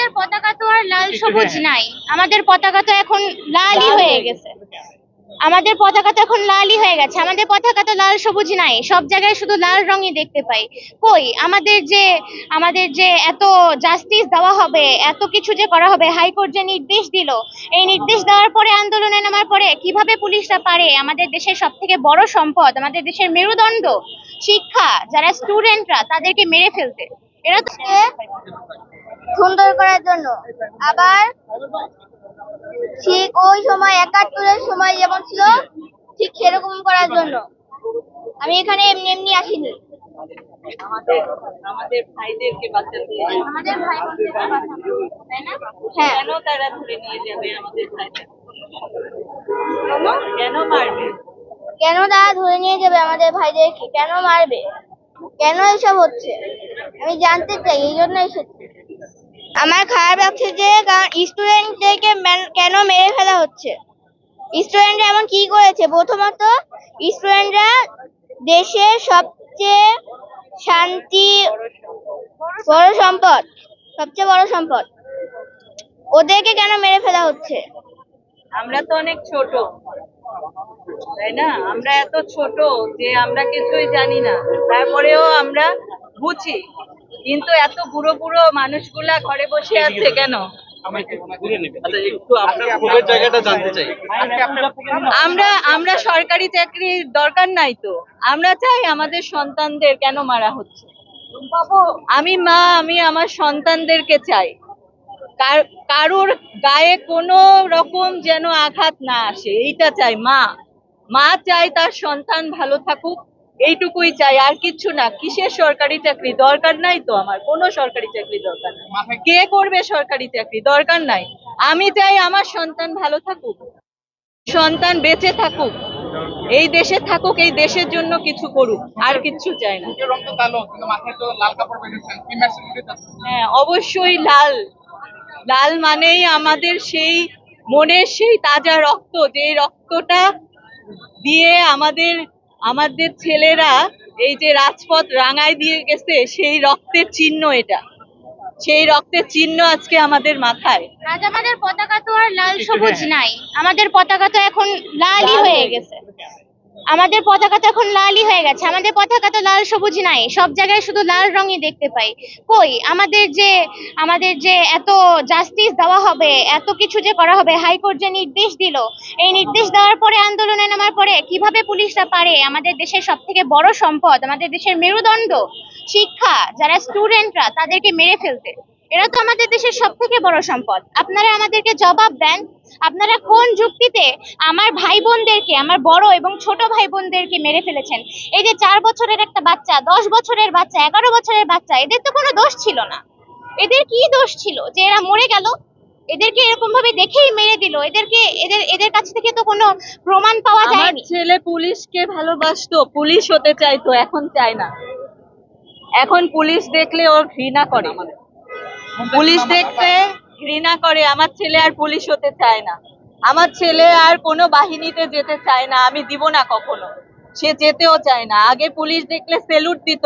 আমাদের পতাকা তো আর লাল সবুজ নাই। আমাদের পতাকা তো এখন লালই হয়ে গেছে। আমাদের পতাকা তো এখন লালই হয়ে গেছে। আমাদের পতাকা তো লাল সবুজ নাই। সব জায়গায় শুধু লাল রঙই দেখতে পাই। কই? আমাদের যে আমাদের যে এত জাস্টিস দেওয়া হবে এত কিছু যে করা হবে হাইকোর্ট যে নির্দেশ দিল এই নির্দেশ দেওয়ার পরে আন্দোলনে নামার পরে কীভাবে পুলিশরা পারে? আমাদের দেশের সব থেকে বড় সম্পদ আমাদের দেশের মেরুদণ্ড শিক্ষা যারা স্টুডেন্টরা তাদেরকে মেরে ফেলতে। এরা তো সুন্দর করার জন্য। আবার ঠিক ওই সময় একাত্তরের সময় যেমন ছিল ঠিক সেরকম করার জন্য। আমি এখানে এমনি এমনি আসিনি। আমাদের আমাদের ভাইদেরকে বাঁচাতে আমাদের ভাই তাই না? হ্যাঁ। কেন তারা ধরে নিয়ে যাবে আমাদের ভাইদের? কেন মারবে? কেন তারা ধরে নিয়ে যাবে আমাদের ভাইদেরকে? কেন মারবে? কেন এসব হচ্ছে? আমি জানতে চাই এই জন্য এসেছি। আমার খারাপ লাগছে যে, কারণ স্টুডেন্টদেরকে কেন মেরে ফেলা হচ্ছে? স্টুডেন্টরা এমন কি করেছে? প্রথমত স্টুডেন্টরা দেশের সবচেয়ে শান্তি, বড় সম্পদ, সবচেয়ে বড় সম্পদ। ওদেরকে কেন মেরে ফেলা হচ্ছে? আমরা তো অনেক ছোট, তাই না? আমরা এত ছোট যে আমরা কিছুই জানি না। তারপরেও আমরা বুঝি। কিন্তু এত বুড়ো বুড়ো মানুষগুলা ঘরে বসে আছে কেন? আমরা আমরা সরকারি চাকরির দরকার নাই তো। আমরা চাই আমাদের সন্তানদের কেন মারা হচ্ছে? আমি মা, আমি আমার সন্তানদেরকে চাই। কার- কারোর গায়ে কোনো রকম যেন আঘাত না আসে, এইটা চাই মা। মা চাই তার সন্তান ভালো থাকুক এইটুকুই চাই আর কিচ্ছু না। কিসের সরকারি চাকরি? দরকার নাই তো আমার। কোনো সরকারি চাকরি দরকার নাই। কে? করবে সরকারি চাকরি? দরকার নাই। আমি চাই আমার সন্তান ভালো থাকুক সন্তান বেঁচে থাকুক এই দেশে থাকুক এই দেশের জন্য কিছু করুক আর কিচ্ছু চাই না। হ্যাঁ অবশ্যই লাল। লাল মানেই আমাদের সেই মনের সেই তাজা রক্ত যে রক্তটা দিয়ে আমাদের আমাদের ছেলেরা এই যে রাজপথ রাঙায় দিয়ে গেছে সেই রক্তের চিহ্ন এটা। সেই রক্তের চিহ্ন আজকে আমাদের মাথায়। আজ আমাদের পতাকা তো আর লাল সবুজ নাই। আমাদের পতাকা তো এখন লালই হয়ে গেছে। আমাদের পতাকা তো এখন লালই হয়ে গেছে। আমাদের পতাকা তো লাল সবুজ নাই। সব জায়গায় শুধু লাল রঙই দেখতে পাই। কই? আমাদের যে আমাদের যে এত জাস্টিস দেওয়া হবে, এত কিছু যে করা হবে, হাইকোর্ট যে নির্দেশ দিল, এই নির্দেশ দেওয়ার পরে আন্দোলনে নামার পরে কীভাবে পুলিশরা পারে? আমাদের দেশের সব থেকে বড় সম্পদ, আমাদের দেশের মেরুদণ্ড, শিক্ষা, যারা স্টুডেন্টরা তাদেরকে মেরে ফেলতে। এরা তো আমাদের দেশের সব থেকে বড় সম্পদ। আপনারা আমাদেরকে জবাব দেন। আপনারা কোন যুক্তিতে আমার ভাই বোনদেরকে আমার বড় এবং ছোট ভাই বোনদেরকে মেরে ফেলেছেন? এই যে চার বছরের একটা বাচ্চা দশ বছরের বাচ্চা এগারো বছরের বাচ্চা এদের তো কোনো দোষ ছিল না। এদের কি দোষ ছিল যে এরা মরে গেল? এদেরকে এরকম ভাবে দেখেই মেরে দিল। এদেরকে এদের এদের কাছ থেকে তো কোনো প্রমাণ পাওয়া যায়নি। ছেলে পুলিশকে ভালোবাসতো পুলিশ হতে চাইতো এখন চায় না। এখন পুলিশ দেখলে ওর ঘৃণা করে। পুলিশ দেখতে ঘৃণা করে, আমার ছেলে আর পুলিশ হতে চায় না। আমার ছেলে আর কোনো বাহিনীতে যেতে চায় না, আমি দিব না কখনো। সে যেতেও চায় না। আগে পুলিশ দেখলে সেলুট দিত,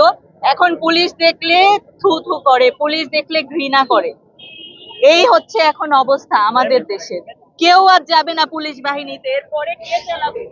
এখন পুলিশ দেখলে থু থু করে, পুলিশ দেখলে ঘৃণা করে। এই হচ্ছে এখন অবস্থা আমাদের দেশের। কেউ আর যাবে না পুলিশ বাহিনীতে, এরপরে কে চালাবে?